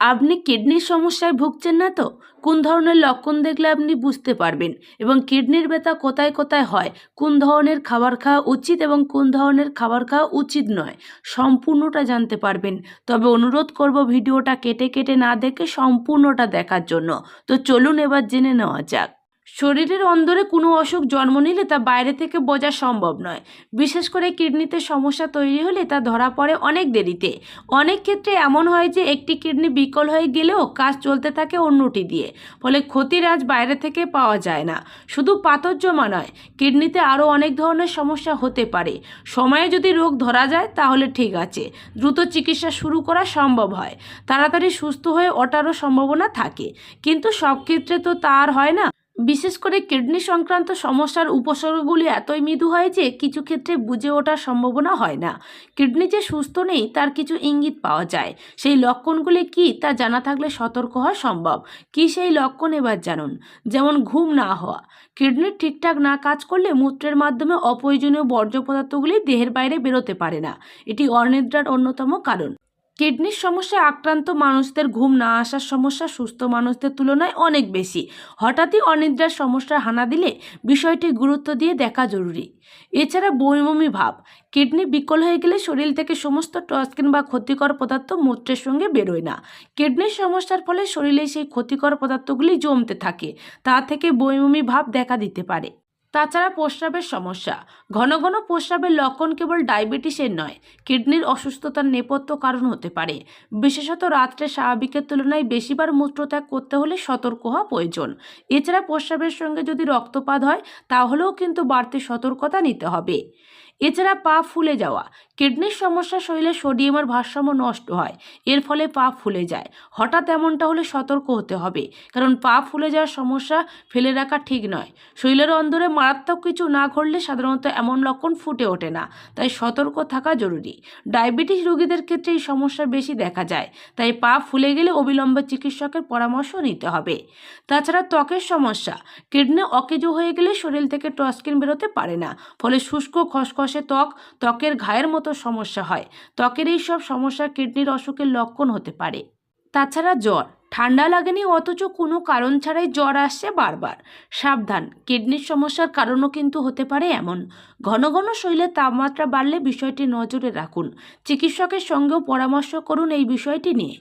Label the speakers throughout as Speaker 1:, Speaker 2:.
Speaker 1: আপনি কিডনির সমস্যায় ভুগছেন না তো? কোন ধরনের লক্ষণ দেখলে আপনি বুঝতে পারবেন? এবং কিডনির ব্যথা কোথায় কোথায় হয়? কোন ধরনের খাবার খাওয়া উচিত এবং কোন ধরনের খাবার খাওয়া উচিত নয়? সম্পূর্ণটা জানতে পারবেন। তবে অনুরোধ করব ভিডিওটা কেটে কেটে না দেখে সম্পূর্ণটা দেখার জন্য। তো চলুন এবার জেনে নেওয়া যাক। শরীরের অন্দরে কোনো অসুখ জন্ম নিলে তা বাইরে থেকে বোঝা সম্ভব নয়। বিশেষ করে কিডনিতে সমস্যা তৈরি হলে তা ধরা পড়ে অনেক দেরিতে। অনেক ক্ষেত্রে এমন হয় যে একটি কিডনি বিকল হয়ে গেলেও কাজ চলতে থাকে অন্যটি দিয়ে, ফলে ক্ষতির আজ বাইরে থেকে পাওয়া যায় না। শুধু পাথর জমা নয়, কিডনিতে আরও অনেক ধরনের সমস্যা হতে পারে। সময়ে যদি রোগ ধরা যায়, তাহলে ঠিক আছে, দ্রুত চিকিৎসা শুরু করা সম্ভব হয়। তাড়াতাড়ি সুস্থ হয়ে ওঠারও সম্ভাবনা থাকে। কিন্তু সব ক্ষেত্রে তো তা আর হয় না। বিশেষ করে কিডনি সংক্রান্ত সমস্যার উপসর্গগুলি এতই মৃদু হয় যে কিছু ক্ষেত্রে বুঝে ওঠার সম্ভাবনা হয় না। কিডনি যে সুস্থ নেই, তার কিছু ইঙ্গিত পাওয়া যায়। সেই লক্ষণগুলি কি তা জানা থাকলে সতর্ক হওয়া সম্ভব। কি সেই লক্ষণ এবার জানুন। যেমন ঘুম না হওয়া। কিডনি ঠিকঠাক না কাজ করলে মূত্রের মাধ্যমে অপ্রয়োজনীয় বর্জ্য পদার্থগুলি দেহের বাইরে বেরোতে পারে না। এটি অনিদ্রার অন্যতম কারণ। কিডনির সমস্যায় আক্রান্ত মানুষদের ঘুম না আসার সমস্যা সুস্থ মানুষদের তুলনায় অনেক বেশি। হঠাৎই অনিদ্রার সমস্যার হানা দিলে বিষয়টি গুরুত্ব দিয়ে দেখা জরুরি। এছাড়া বৈমমি ভাব, কিডনি বিকল হয়ে গেলে শরীর থেকে সমস্ত টক্সিন বা ক্ষতিকর পদার্থ মূত্রের সঙ্গে বেরোয় না। কিডনির সমস্যার ফলে শরীরে সেই ক্ষতিকর পদার্থগুলি জমতে থাকে, তা থেকে বৈমমি ভাব দেখা দিতে পারে। তাছাড়া প্রস্রাবের সমস্যা। ঘন ঘন প্রস্রাবের লক্ষণ কেবল ডায়াবেটিসের নয়, কিডনির অসুস্থতার নেপথ্য কারণ হতে পারে। বিশেষত রাত্রে স্বাভাবিকের তুলনায় বেশিবার মূত্রত্যাগ করতে হলে সতর্ক হওয়া প্রয়োজন। এছাড়া প্রস্রাবের সঙ্গে যদি রক্তপাত হয়, তাহলেও কিন্তু বাড়তি সতর্কতা নিতে হবে। এছাড়া পা ফুলে যাওয়া। কিডনির সমস্যা শরীরে সোডিয়ামের ভারসাম্য নষ্ট হয়, এর ফলে পা ফুলে যায়। হঠাৎ এমনটা হলে সতর্ক হতে হবে, কারণ পা ফুলে যাওয়ার সমস্যা ফেলে রাখা ঠিক নয়। শরীরের অন্দরে মারাত্মক কিছু না ঘটলে সাধারণত এমন লক্ষণ ফুটে ওঠে না, তাই সতর্ক থাকা জরুরি। ডায়াবেটিস রোগীদের ক্ষেত্রে এই সমস্যা বেশি দেখা যায়, তাই পা ফুলে গেলে অবিলম্বে চিকিৎসকের পরামর্শ নিতে হবে। তাছাড়া ত্বকের সমস্যা, কিডনি অকেজো হয়ে গেলে শরীর থেকে টস্কিন বেরোতে পারে না, ফলে শুষ্ক, খসখসে ত্বক, ত্বকের ঘায়ের মতো সমস্যা হয়। ত্বকের এই সব সমস্যা কিডনির অসুখের লক্ষণ হতে পারে। তাছাড়া জ্বর। ঠান্ডা লাগেনি, অথচ কোনো কারণ ছাড়াই জ্বর আসছে বারবার। সাবধান, কিডনির সমস্যার কারণও কিন্তু হতে পারে এমন। ঘন ঘন শরীরের তাপমাত্রা বাড়লে বিষয়টি নজরে রাখুন। চিকিৎসকের সঙ্গেও পরামর্শ করুন এই বিষয়টি নিয়ে।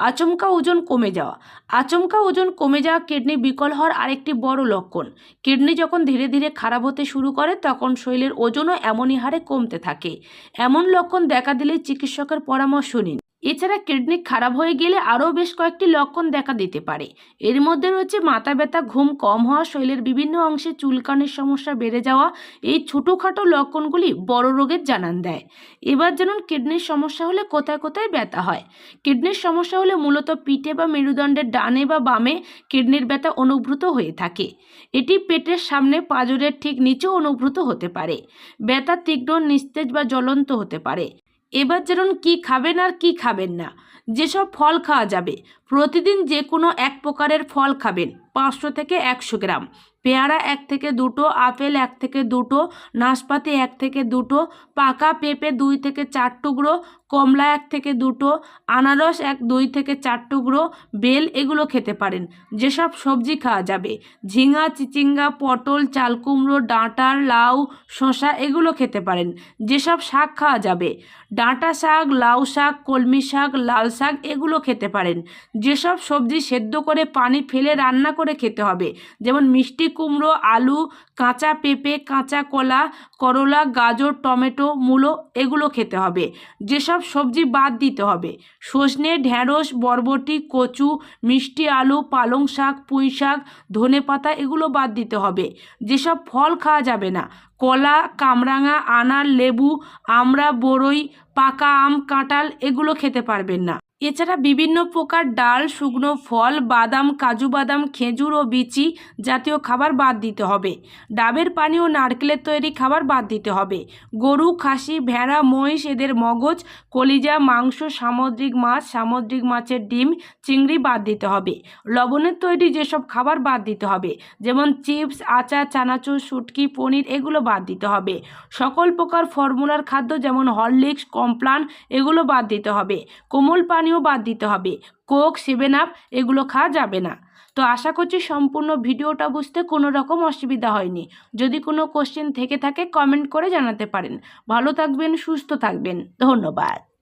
Speaker 1: আচমকা ওজন কমে যাওয়া। আচমকা ওজন কমে যাওয়া কিডনি বিকল হওয়ার আরেকটি বড় লক্ষণ। কিডনি যখন ধীরে ধীরে খারাপ হতে শুরু করে, তখন শরীরের ওজনও এমনই হারে কমতে থাকে। এমন লক্ষণ দেখা দিলে চিকিৎসকের পরামর্শ নিন। এছাড়া কিডনি খারাপ হয়ে গেলে আরও বেশ কয়েকটি লক্ষণ দেখা দিতে পারে। এর মধ্যে রয়েছে মাথা ব্যথা, ঘুম কম হওয়া, শরীরের বিভিন্ন অংশে চুলকানির সমস্যা বেড়ে যাওয়া। এই ছোটোখাটো লক্ষণগুলি বড় রোগের জানান দেয়। এবার জানুন কিডনির সমস্যা হলে কোথায় কোথায় ব্যথা হয়। কিডনির সমস্যা হলে মূলত পিঠে বা মেরুদণ্ডের ডানে বা বামে কিডনির ব্যথা অনুভূত হয়ে থাকে। এটি পেটের সামনে পাঁজরের ঠিক নিচেও অনুভূত হতে পারে। ব্যথা তীক্ষ্ণ, নিস্তেজ বা জ্বলন্ত হতে পারে। এবার যেমন কী খাবেন আর কী খাবেন না। যেসব ফল খাওয়া যাবে, প্রতিদিন যে কোনো এক প্রকারের ফল খাবেন। পাঁচশো থেকে একশো গ্রাম। পেয়ারা এক থেকে দুটো, আপেল এক থেকে দুটো, নাশপাতি এক থেকে দুটো, পাকা পেঁপে দুই থেকে চার টুকরো, কমলা এক থেকে দুটো, আনারস এক দুই থেকে চার টুকরো, বেল এগুলো খেতে পারেন। যেসব সবজি খাওয়া যাবে। ঝিঙা, চিচিঙ্গা, পটল চালকুমড়ো ডাঁটার লাউ, শসা এগুলো খেতে পারেন। যেসব শাক খাওয়া যাবে। ডাঁটা শাক, লাউ শাক, কলমি শাক, লাল শাক এগুলো খেতে পারেন। যেসব সবজি সেদ্ধ করে পানি ফেলে রান্না করে খেতে হবে। যেমন মিষ্টি কুমড়ো, আলু, কাঁচা পেঁপে, কাঁচা কলা, করলা, গাজর, টমেটো, মূলো এগুলো খেতে হবে। যেসব সবজি বাদ দিতে হবে। সজনে, ঢ্যাঁড়স, বরবটি, কচু, মিষ্টি আলু, পালং শাক, পুঁই শাক, ধনে পাতা এগুলো বাদ দিতে হবে। যেসব ফল খাওয়া যাবে না, কলা, কামরাঙা, আনার, লেবু, আমড়া বড়ই পাকা আম, কাঁঠাল এগুলো খেতে পারবেন না। এছাড়া বিভিন্ন প্রকার ডাল, শুকনো ফল, বাদাম, কাজু বাদাম, খেজুর ও বিচি জাতীয় খাবার বাদ দিতে হবে। ডাবের পানি ও নারকেলের তৈরি খাবার বাদ দিতে হবে। গরু, খাসি, ভেড়া, মহিষ, এদের মগজ, কলিজা, মাংস, সামুদ্রিক মাছ, সামুদ্রিক মাছের ডিম, চিংড়ি বাদ দিতে হবে। লবণের তৈরি যেসব খাবার বাদ দিতে হবে, যেমন চিপস, আচার, চানাচুর, শুটকি, পনির, এগুলো বাদ দিতে হবে। সকল প্রকার ফর্মুলার খাদ্য যেমন হরলিক্স, কমপ্লান, এগুলো বাদ দিতে হবে। কোমল পানীয় পানীয় বাদ দিতে হবে। কোক, সেভেন আপ, এগুলো খাওয়া যাবে না। তো আশা করছি সম্পূর্ণ ভিডিওটা বুঝতে কোনো রকম অসুবিধা হয়নি। যদি কোনো কোশ্চেন থেকে থাকে কমেন্ট করে জানাতে পারেন। ভালো থাকবেন, সুস্থ থাকবেন। ধন্যবাদ।